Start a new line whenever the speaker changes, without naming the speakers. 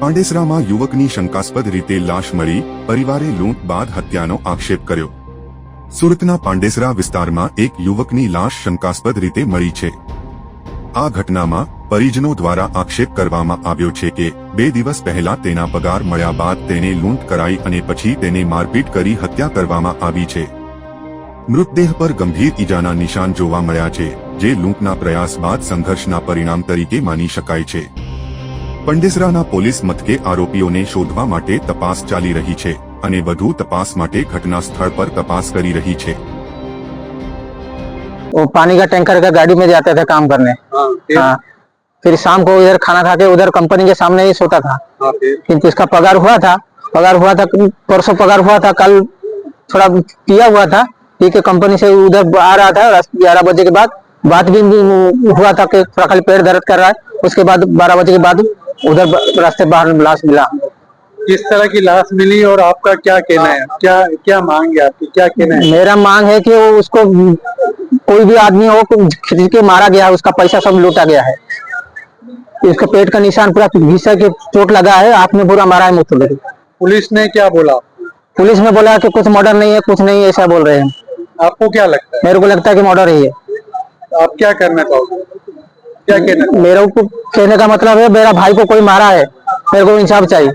પાંડેસરામાં યુવકની શંકાસ્પદ રીતે લાશ મળી, પરિવારે લૂંટ બાદ હત્યાનો આક્ષેપ કર્યો. સુરતના પાંડેસરા વિસ્તારમાં એક યુવકની લાશ શંકાસ્પદ રીતે મળી છે. આ ઘટનામાં પરિજનો દ્વારા આક્ષેપ કરવામાં આવ્યો છે કે, બે દિવસ પહેલા તેના પગાર મળ્યા બાદ તેને લૂંટ કરાઈ અને પછી તેને મારપીટ કરી હત્યા કરવામાં આવી છે. મૃતદેહ પર ગંભીર ઈજાના નિશાન જોવા મળ્યા છે, જે લૂંટના પ્રયાસ બાદ સંઘર્ષના પરિણામ તરીકે માની શકાય છે. પંડેસરાના પોલીસ મથકે આરોપીઓને શોધવા માટે તપાસ ચાલી રહી છે અને વધુ તપાસ માટે ઘટના સ્થળ પર તપાસ કરી રહી છે
वो पानी का टैंकर का गाड़ी में जाते थे काम करने
हाँ फिर
हाँ फिर शाम को इधर खाना खा के उधर कंपनी के सामने ही सोता था
हाँ फिर
किंतु इसका पगार हुआ था पगार हुआ था परसों पगार हुआ था कल थोड़ा पिया हुआ था पी के कंपनी से उधर आ रहा था ग्यारह बजे के बाद बात भी हुआ था कि थोड़ा खाली पेट दर्द कर रहा है उसके बाद बारह बजे के बाद उधर रास्ते बाहर लाश मिला
किस तरह की लाश मिली और आपका क्या कहना है? क्या क्या मांग है आपकी? क्या कहना है?
मेरा मांग है कि वो उसको कोई भी आदमी हो खींच के मारा गया है उसका पैसा सब लूटा गया है। इसका पेट का निशान पूरा घिसा के चोट लगा है में पूरा मारा है तो
पुलिस ने क्या बोला?
पुलिस ने बोला कि कुछ मर्डर नहीं है कुछ नहीं ऐसा बोल रहे हैं।
आपको क्या लगता है?
मेरे को लगता है कि मर्डर ही है।
आप क्या करना चाहोगे? क्या कहना?
मेरे को कहने का मतलब है, मेरा भाई को कोई मारा है, मेरे को इंसाफ चाहिए।